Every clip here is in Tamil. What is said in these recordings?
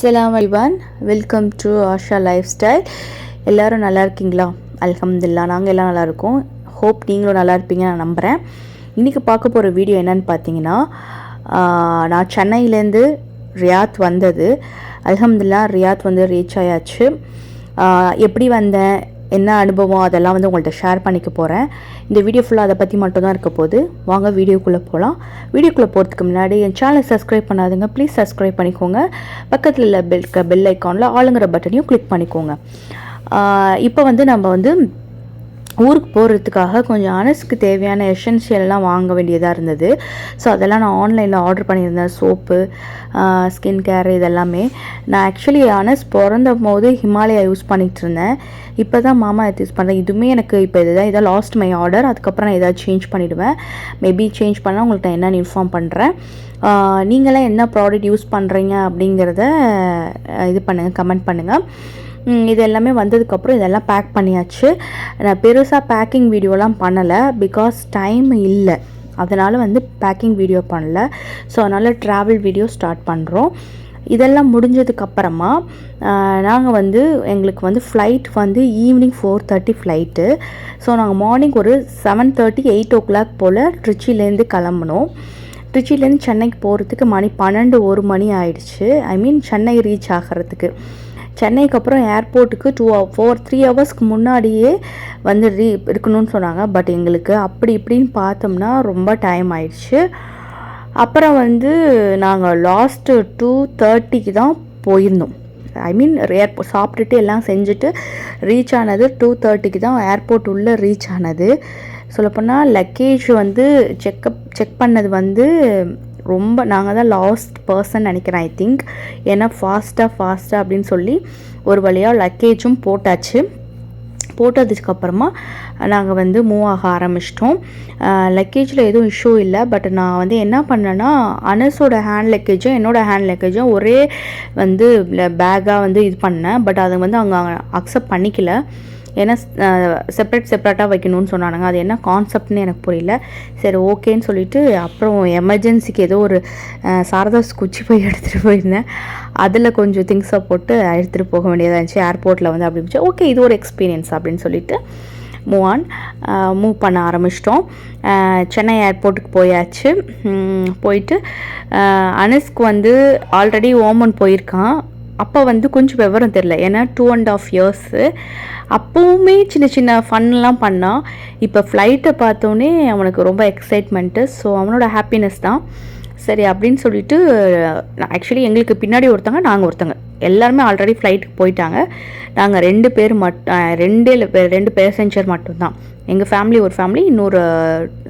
அஸ்லாம் அலைவன் welcome to Asha life style எல்லோரும் நல்லா இருக்கீங்களா? அலமதுல்லா நாங்கள் எல்லாம் நல்லா இருக்கோம். ஹோப் நீங்களும் நல்லா இருப்பீங்கன்னு நான் நம்புகிறேன் இன்றைக்கி பார்க்க போகிற வீடியோ என்னன்னு பார்த்தீங்கன்னா நான் சென்னையிலேருந்து ரியாத் வந்தது. அலமதுல்லா ரியாத் வந்து ரீச் ஆயாச்சு. எப்படி வந்தேன்? என்ன அனுபவம் அதெல்லாம் வந்து உங்கள்கிட்ட ஷேர் பண்ணிக்க போகிறேன் இந்த வீடியோ ஃபுல்லாக அதை பற்றி மட்டும் தான் இருக்க போகுது. வாங்க வீடியோக்குள்ளே போகலாம் வீடியோக்குள்ளே போகிறதுக்கு முன்னாடி என் சேனலை சப்ஸ்கிரைப் பண்ணாதுங்க. ப்ளீஸ் சப்ஸ்கிரைப் பண்ணிக்கோங்க. பக்கத்தில் உள்ள பெல் பெல் ஐக்கானில் ஆளுங்கிற பட்டனையும் கிளிக் பண்ணிக்கோங்க. இப்போ வந்து நம்ம வந்து ஊருக்கு போகிறதுக்காக கொஞ்சம் அனஸ்க்கு தேவையான எசென்ஷியல்லாம் வாங்க வேண்டியதாக இருந்தது. ஸோ அதெல்லாம் நான் ஆன்லைனில் ஆர்டர் பண்ணியிருந்தேன். சோப்பு ஸ்கின் கேர் இதெல்லாமே. நான் ஆக்சுவலி அனஸ் பிறந்த போது ஹிமாலயா யூஸ் பண்ணிகிட்டு இருந்தேன் இப்போ தான் மாமா எடுத்து யூஸ் பண்ணுறேன் இதுவுமே எனக்கு இப்போ இதுதான் இதான் லாஸ்ட் மை ஆர்டர் அதுக்கப்புறம் நான் ஏதாவது சேஞ்ச் பண்ணிவிடுவேன் மேபி சேஞ்ச் பண்ணால் உங்கள்கிட்ட என்னென்னு இன்ஃபார்ம் பண்ணுறேன் நீங்களாம் என்ன ப்ராடக்ட் யூஸ் பண்ணுறீங்க அப்படிங்கிறத இது பண்ணுங்கள் கமெண்ட் பண்ணுங்கள் இது எல்லாமே வந்ததுக்கப்புறம் இதெல்லாம் பேக் பண்ணியாச்சு. நான் பெருசாக பேக்கிங் வீடியோலாம் பண்ணலை. பிகாஸ் டைம் இல்லை. அதனால் வந்து பேக்கிங் வீடியோ பண்ணல. ஸோ அதனால் ட்ராவல் வீடியோ ஸ்டார்ட் பண்ணுறோம் இதெல்லாம் முடிஞ்சதுக்கப்புறமா நாங்கள் வந்து எங்களுக்கு வந்து ஃப்ளைட் வந்து evening four thirty flight so நாங்கள் மார்னிங் ஒரு seven thirty eight o'clock போல் ட்ரிச்சிலேருந்து கிளம்புனோம். ட்ரிச்சிலேருந்து சென்னைக்கு போகிறதுக்கு மணி பன்னெண்டு ஒரு மணி ஆயிடுச்சு. ஐ மீன் சென்னை ரீச் ஆகிறதுக்கு. சென்னைக்கு அப்புறம் ஏர்போர்ட்டுக்கு டூ ஃபோர் த்ரீ ஹவர்ஸ்க்கு முன்னாடியே வந்து ரீ இருக்கணும்னு சொன்னாங்க. பட் எங்களுக்கு அப்படி இப்படின்னு பார்த்தோம்னா ரொம்ப டைம் ஆயிடுச்சு. அப்புறம் வந்து நாங்கள் லாஸ்ட்டு டூ தேர்ட்டிக்கு தான் போயிருந்தோம். ஐ மீன் ஏர்போ சாப்பிட்டுட்டு எல்லாம் செஞ்சுட்டு ரீச் ஆனது டூ தேர்ட்டிக்கு தான் ஏர்போர்ட் உள்ளே ரீச் ஆனது. சொல்லப்போனால் லக்கேஜ் வந்து செக்கப் செக் பண்ணது வந்து ரொம்ப நாங்கள் தான் லாஸ்ட் பர்சன் நினைக்கிறேன் ஐ திங்க் ஏன்னா ஃபாஸ்ட்டாக ஃபாஸ்ட்டாக அப்படின்னு சொல்லி ஒரு வழியாக லக்கேஜும் போட்டாச்சு. போட்டதுக்கப்புறமா நாங்கள் வந்து மூவ் ஆக ஆரம்பிச்சிட்டோம். லக்கேஜில் எதுவும் இஷ்யூ இல்லை. பட் நான் வந்து என்ன பண்ணேன்னா அனஸோட ஹேண்ட் லக்கேஜும் என்னோடய ஹேண்ட் லக்கேஜும் ஒரே வந்து பேக்காக வந்து இது பண்ணேன். பட் அதை வந்து அவங்க அக்செப்ட் பண்ணிக்கல. ஏன்னா செப்ரேட் செப்ரேட்டாக வைக்கணும்னு சொன்னானுங்க. அது என்ன கான்செப்ட்னு எனக்கு புரியல. சரி ஓகேன்னு சொல்லிட்டு அப்புறம் எமர்ஜென்சிக்கு ஏதோ ஒரு சாரதாஸ் குச்சி போய் எடுத்துகிட்டு போயிருந்தேன். அதில் கொஞ்சம் திங்ஸை போட்டு எடுத்துகிட்டு போக வேண்டியதாக இருந்துச்சு. ஏர்போர்ட்டில் வந்து அப்படி ஓகே இது ஒரு எக்ஸ்பீரியன்ஸ் அப்படின்னு சொல்லிட்டு மூவ் ஆன் மூவ் பண்ண ஆரம்பிச்சிட்டோம். சென்னை ஏர்போர்ட்டுக்கு போயாச்சு. போயிட்டு அனஸ்க்கு வந்து ஆல்ரெடி ஓமன் போயிருக்கான். அப்போ வந்து கொஞ்சம் விவரம் தெரில ஏன்னா டூ அண்ட் ஆஃப் இயர்ஸு அப்போவுமே சின்ன சின்ன ஃபன்லாம் பண்ணான் இப்போ ஃப்ளைட்டை பார்த்தோன்னே அவனுக்கு ரொம்ப எக்ஸைட்மெண்ட்டு ஸோ அவனோட ஹாப்பினஸ் தான். சரி அப்படின்னு சொல்லிட்டு ஆக்சுவலி எங்களுக்கு பின்னாடி ஒருத்தங்க நாங்கள் ஒருத்தங்க எல்லாருமே ஆல்ரெடி ஃப்ளைட்டுக்கு போயிட்டாங்க. நாங்கள் ரெண்டு பேர் மட் ரெண்டே பே- ரெண்டு பேசஞ்சர் மட்டும்தான். எங்கள் ஃபேமிலி ஒரு ஃபேமிலி இன்னொரு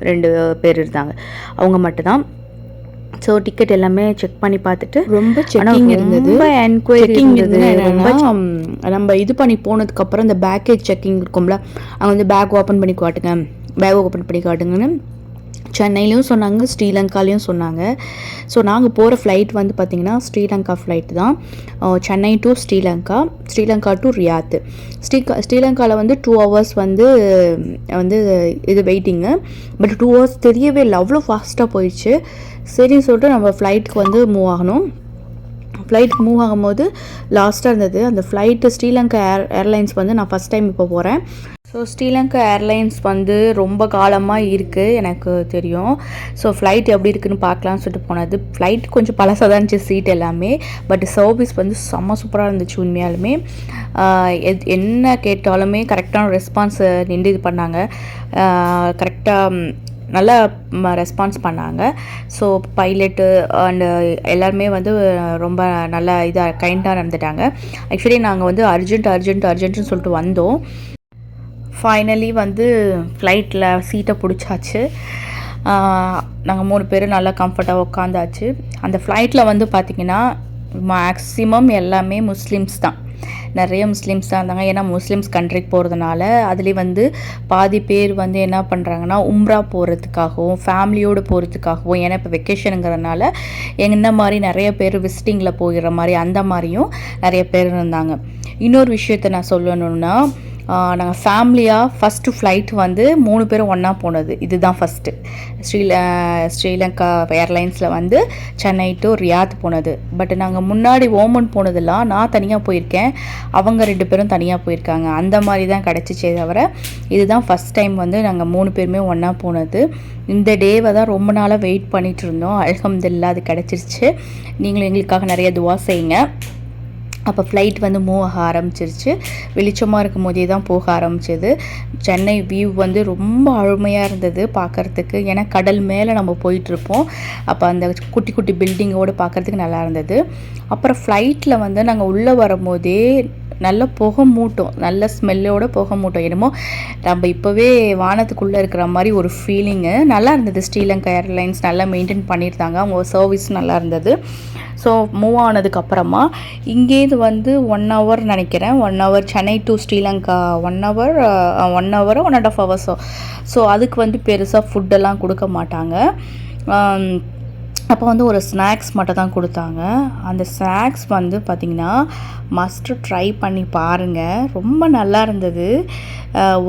ரெண்டு பேர் இருந்தாங்க. அவங்க மட்டும்தான். ஸோ டிக்கெட் எல்லாமே செக் பண்ணி பார்த்துட்டு ரொம்ப செக்கிங் இருந்தது. ரொம்ப என்கொயரி நம்ம இது பண்ணி போனதுக்கு அப்புறம் இந்த பேக்கேஜ் செக்கிங் இருக்கும்ல அவங்க வந்து பேக் ஓப்பன் பண்ணி காட்டுங்க பேக் ஓப்பன் பண்ணி காட்டுங்கன்னு சென்னையிலையும் சொன்னாங்க ஸ்ரீலங்காலையும் சொன்னாங்க. ஸோ நாங்கள் போகிற ஃப்ளைட் வந்து பார்த்திங்கன்னா ஸ்ரீலங்கா ஃப்ளைட் தான். Chennai to Sri Lanka Sri Lanka to Riyadh. ஸ்ரீகா ஸ்ரீலங்காவில் வந்து டூ ஹவர்ஸ் வந்து வந்து இது வெயிட்டிங்கு பட் டூ ஹவர்ஸ் தெரியவே இல்லை அவ்வளோ ஃபாஸ்ட்டாக போயிடுச்சு. சரின்னு சொல்லிட்டு நம்ம ஃப்ளைட்டுக்கு வந்து மூவ் ஆகணும். ஃப்ளைட் மூவ் ஆகும்போது லாஸ்ட்டாக இருந்தது. அந்த ஃப்ளைட்டு ஸ்ரீலங்கா ஏர் ஏர்லைன்ஸ் வந்து நான் ஃபஸ்ட் டைம் இப்போ போகிறேன் ஸோ ஸ்ரீலங்கா ஏர்லைன்ஸ் வந்து ரொம்ப காலமாக இருக்குது எனக்கு தெரியும். ஸோ ஃப்ளைட் எப்படி இருக்குன்னு பார்க்கலாம்னு சொல்லிட்டு போனது. ஃப்ளைட் கொஞ்சம் பழசாக தான் இருந்துச்சு சீட் எல்லாமே. பட் சர்வீஸ் வந்து செம்ம சூப்பராக இருந்துச்சு உண்மையாலுமே. எத்- என்ன கேட்டாலுமே கரெக்டான ரெஸ்பான்ஸ் நின்று இது பண்ணாங்க. கரெக்டாக நல்லா ரெஸ்பான்ஸ் பண்ணாங்க. ஸோ பைலட்டு அண்டு எல்லாருமே வந்து ரொம்ப நல்லா இதாக கைண்டாக நடந்துட்டாங்க. ஆக்சுவலி நாங்கள் வந்து அர்ஜென்ட் அர்ஜென்ட் அர்ஜென்ட்னு சொல்லிட்டு வந்தோம். ஃபைனலி வந்து ஃப்ளைட்டில் சீட்டை பிடிச்சாச்சு. நாங்கள் மூணு பேரும் நல்லா கம்ஃபர்ட்டாக உட்காந்தாச்சு அந்த ஃப்ளைட்டில் வந்து பார்த்திங்கன்னா மேக்ஸிமம் எல்லாமே முஸ்லீம்ஸ் தான். நிறைய முஸ்லீம்ஸ் தான் இருந்தாங்க. ஏன்னா முஸ்லீம்ஸ் கண்ட்ரிக்கு போகிறதுனால அதுலேயும் வந்து பாதி பேர் வந்து என்ன பண்ணுறாங்கன்னா உம்ரா போகிறதுக்காகவும் ஃபேமிலியோடு போகிறதுக்காகவும் ஏன்னா இப்போ வெக்கேஷனுங்கிறதுனால என்ன மாதிரி நிறைய பேர் விசிட்டிங்கில் போகிற மாதிரி அந்த மாதிரியும் நிறைய பேர் இருந்தாங்க. இன்னொரு விஷயத்த நான் சொல்லணுன்னா நாங்கள் ஃபேமிலியாக ஃபஸ்ட்டு ஃப்ளைட் வந்து மூணு பேரும் ஒன்றா போனது. இதுதான் ஃபஸ்ட்டு ஸ்ரீல ஸ்ரீலங்கா ஏர்லைன்ஸில் வந்து சென்னை டு ரியாத் போனது. பட் நாங்கள் முன்னாடி ஓமன் போனதெல்லாம் நான் தனியாக போயிருக்கேன். அவங்க ரெண்டு பேரும் தனியாக போயிருக்காங்க. அந்த மாதிரி தான் கிடச்சிச்சே தவிர இதுதான் ஃபஸ்ட் டைம் வந்து நாங்கள் மூணு பேருமே ஒன்றா போனது. இந்த டேவை தான் ரொம்ப நாளாக வெயிட் பண்ணிகிட்டு இருந்தோம். அல்ஹம்தில்லா அது கிடச்சிருச்சு. நீங்களும் எங்களுக்காக நிறைய துவா செய்யுங்க. அப்போ ஃப்ளைட் வந்து மூவ் ஆக ஆரம்பிச்சிருச்சு. வெளிச்சமாக இருக்கும் போதே தான் போக ஆரம்பிச்சது. சென்னை வியூ வந்து ரொம்ப அழுமையாக இருந்தது பார்க்குறதுக்கு ஏன்னா கடல் மேலே நம்ம போயிட்டுருப்போம். அப்போ அந்த குட்டி குட்டி பில்டிங்கோடு பார்க்குறதுக்கு நல்லா இருந்தது. அப்புறம் ஃப்ளைட்டில் வந்து நாங்கள் உள்ளே வரும்போதே நல்ல புகை மூட்டும். நல்ல ஸ்மெல்லோட புகை மூட்டும். என்னமோ நம்ம இப்போவே வானத்துக்குள்ளே இருக்கிற மாதிரி ஒரு ஃபீலிங்கு நல்லா இருந்தது. ஸ்ரீலங்கா ஏர்லைன்ஸ் நல்லா மெயின்டைன் பண்ணியிருந்தாங்க. அவங்க சர்வீஸ் நல்லா இருந்தது. ஸோ மூவ் ஆனதுக்கப்புறமா இங்கேருந்து வந்து ஒன் ஹவர் நினைக்கிறேன். One hour Chennai to Sri Lanka one hour one hour one and half ஹவர்ஸோ ஸோ அதுக்கு வந்து பெருசாக ஃபுட்டெல்லாம் கொடுக்க மாட்டாங்க. Um, அப்போ வந்து ஒரு ஸ்நாக்ஸ் மட்டும் தான் கொடுத்தாங்க. அந்த ஸ்நாக்ஸ் வந்து பார்த்திங்கன்னா மஸ்ட்டு ட்ரை பண்ணி பாருங்கள் ரொம்ப நல்லா இருந்தது.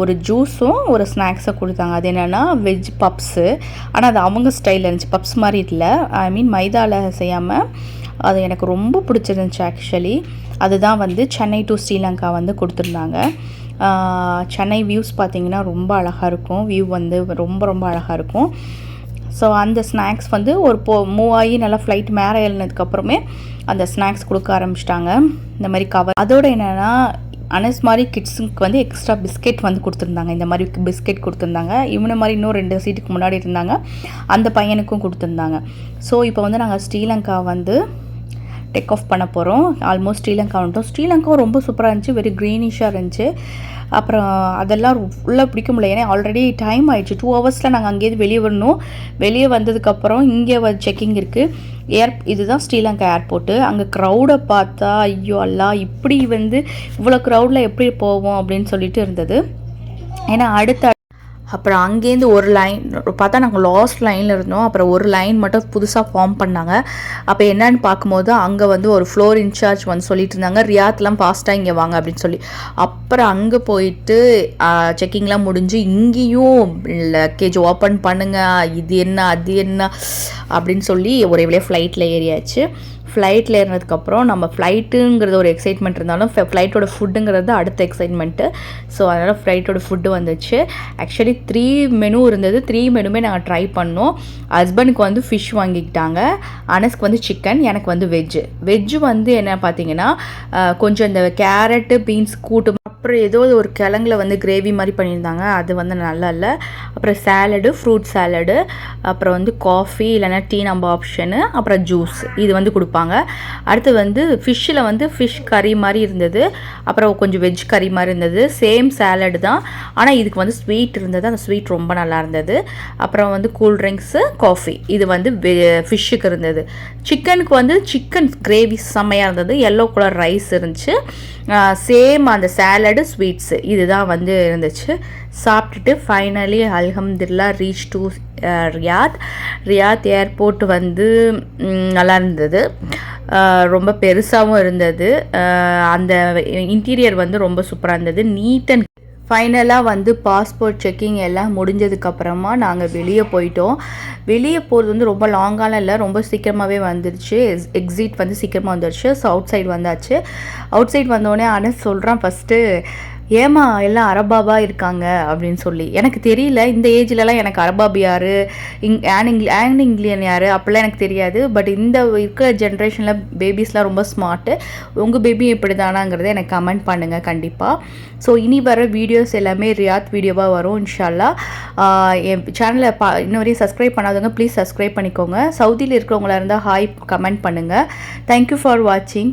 ஒரு ஜூஸும் ஒரு ஸ்நாக்ஸும் கொடுத்தாங்க. அது என்னென்னா வெஜ் பப்ஸு ஆனால் அது அவங்க ஸ்டைலில் இருந்துச்சு. பப்ஸ் மாதிரி இல்லை. ஐ மீன் மைதாவில் செய்யாமல் அது எனக்கு ரொம்ப பிடிச்சிருந்துச்சு ஆக்சுவலி அதுதான் வந்து சென்னை டு ஸ்ரீலங்கா வந்து கொடுத்துருந்தாங்க. சென்னை வியூஸ் பார்த்திங்கன்னா ரொம்ப அழகாக இருக்கும். வியூ வந்து ரொம்ப ரொம்ப அழகாக இருக்கும். ஸோ அந்த ஸ்நாக்ஸ் வந்து ஒரு போ மூவ் ஆகி நல்லா ஃப்ளைட் மேலே ஏறினதுக்கப்புறமே அந்த ஸ்நாக்ஸ் கொடுக்க ஆரம்பிச்சிட்டாங்க. இந்த மாதிரி கவர் அதோட என்னென்னா அனஸ் மாதிரி கிட்ஸுக்கு வந்து எக்ஸ்ட்ரா பிஸ்கெட் வந்து கொடுத்துருந்தாங்க. இந்த மாதிரி பிஸ்கெட் கொடுத்துருந்தாங்க. இவனை மாதிரி இன்னும் ரெண்டு சீட்டுக்கு முன்னாடி இருந்தாங்க. அந்த பையனுக்கும் கொடுத்துருந்தாங்க. ஸோ இப்போ வந்து நாங்கள் ஸ்ரீலங்கா வந்து டேக் ஆஃப் பண்ண போகிறோம் ஆல்மோஸ்ட் ஸ்ரீலங்கா வந்துட்டோம். ஸ்ரீலங்காவும் ரொம்ப சூப்பராக இருந்துச்சு. வெரி க்ரீனிஷாக இருந்துச்சு. அப்புறம் அதெல்லாம் உள்ளே பிடிக்க முடியல ஏன்னா ஆல்ரெடி டைம் ஆயிடுச்சு. டூ ஹவர்ஸில் நாங்கள் அங்கேயிருந்து வெளியே வரணும். வெளியே வந்ததுக்கப்புறம் இங்கே செக்கிங் இருக்குது ஏர் இதுதான் ஸ்ரீலங்கா ஏர்போர்ட்டு அங்கே க்ரௌடை பார்த்தா ஐயோ அல்லா இப்படி வந்து இவ்வளோ க்ரௌடில் எப்படி போவோம் அப்படின்னு சொல்லிட்டு இருந்தது. ஏன்னா அடுத்த அப்புறம் அங்கேருந்து ஒரு லைன் பார்த்தா நாங்கள் லாஸ்ட் லைனில் இருந்தோம். அப்புறம் ஒரு லைன் மட்டும் புதுசாக ஃபார்ம் பண்ணாங்க. அப்போ என்னன்னு பார்க்கும்போது அங்கே வந்து ஒரு ஃப்ளோர் இன்சார்ஜ் வந்து சொல்லிட்டு இருந்தாங்க. ரியாத்லாம் ஃபாஸ்ட்டாக இங்கே வாங்க அப்படின்னு சொல்லி. அப்புறம் அங்கே போயிட்டு செக்கிங்லாம் முடிஞ்சு இங்கேயும் லக்கேஜ் ஓப்பன் பண்ணுங்க. இது என்ன அது என்ன அப்படின்னு சொல்லி ஒரே வழியாக ஃப்ளைட்டில் ஏறியாச்சு. ஃப்ளைட்டில் ஏறினதுக்கப்புறம் நம்ம ஃப்ளைட்டுங்கிறது ஒரு எக்ஸைட்மெண்ட் இருந்தாலும் ஃப்ளைட்டோட ஃபுட்டுங்கிறது அடுத்த எக்ஸைட்மெண்ட்டு ஸோ அதனால் ஃப்ளைட்டோட ஃபுட்டு வந்துச்சு. ஆக்சுவலி த்ரீ மெனு இருந்தது. த்ரீ மெனுமே நாங்கள் ட்ரை பண்ணோம். ஹஸ்பண்டுக்கு வந்து ஃபிஷ் வாங்கிக்கிட்டாங்க. அனஸ்க்கு வந்து சிக்கன் எனக்கு வந்து வெஜ்ஜு வெஜ்ஜு வந்து என்ன பார்த்தீங்கன்னா கொஞ்சம் இந்த கேரட்டு பீன்ஸ் கூட்டு அப்புறம் ஏதோ ஒரு கிழங்குல வந்து கிரேவி மாதிரி பண்ணியிருந்தாங்க. அது வந்து நல்லா இல்லை. அப்புறம் சேலடு ஃப்ரூட் சேலடு அப்புறம் வந்து காஃபி இல்லைன்னா டீ நம்ம ஆப்ஷனு அப்புறம் ஜூஸ் இது வந்து கொடுப்பாங்க. அடுத்து வந்து ஃபிஷ்ஷில் வந்து ஃபிஷ் கறி மாதிரி இருந்தது. அப்புறம் கொஞ்சம் வெஜ் கறி மாதிரி இருந்தது. சேம் சேலடு தான். ஆனால் இதுக்கு வந்து ஸ்வீட் இருந்தது. அந்த ஸ்வீட் ரொம்ப நல்லா இருந்தது. அப்புறம் வந்து கூல் ட்ரிங்க்ஸு காஃபி இது வந்து ஃபிஷ்ஷுக்கு இருந்தது. சிக்கனுக்கு வந்து சிக்கன் கிரேவி செம்மையாக இருந்தது. எல்லோ கலர் ரைஸ் இருந்துச்சு. சேம் அந்த சேலடு ஸ்வீட்ஸு இதுதான் வந்து இருந்துச்சு. சாப்பிட்டுட்டு ஃபைனலி அல்ஹம்துல்லா reach to Riyadh. Riyadh airport வந்து நல்லா இருந்தது. ரொம்ப பெருசாகவும் இருந்தது. அந்த இன்டீரியர் வந்து ரொம்ப சூப்பராக இருந்தது. நீட் அண்ட் ஃபைனலாக வந்து பாஸ்போர்ட் செக்கிங் எல்லாம் முடிஞ்சதுக்கப்புறமா நாங்கள் வெளியே போயிட்டோம். வெளியே போகிறது வந்து ரொம்ப லாங்காலாம் இல்லை ரொம்ப சீக்கிரமாகவே வந்துருச்சு. எக்ஸிட் வந்து சீக்கிரமாக வந்துருச்சு. ஸோ அவுட் சைடு வந்தாச்சு. அவுட் சைடு வந்தோடனே அனஸ் சொல்கிறான் ஃபஸ்ட்டு ஏமா எல்லாம் அரபாபா இருக்காங்க அப்படின்னு சொல்லி. எனக்கு தெரியல இந்த ஏஜ்லலாம் எனக்கு அரபாப் யார்? இங் ஆன் இங்லி ஆன் இங்கிலியன் யார்? அப்படிலாம் எனக்கு தெரியாது. பட் இந்த இருக்கிற ஜென்ரேஷனில் பேபிஸ்லாம் ரொம்ப ஸ்மார்ட்டு உங்கள் பேபி இப்படி தானாங்கிறத எனக்கு கமெண்ட் பண்ணுங்கள் கண்டிப்பாக ஸோ இனி வர வீடியோஸ் எல்லாமே ரியாத் வீடியோவாக வரும் இன்ஷால்லா. என் சேனலை பா இன்னும் வரையும் சப்ஸ்கிரைப் பண்ணாதவங்க ப்ளீஸ் சப்ஸ்கிரைப் பண்ணிக்கோங்க. சவுதியில் இருக்கிறவங்களா இருந்தால் ஹாய் கமெண்ட் பண்ணுங்கள் தேங்க்யூ ஃபார் வாட்சிங்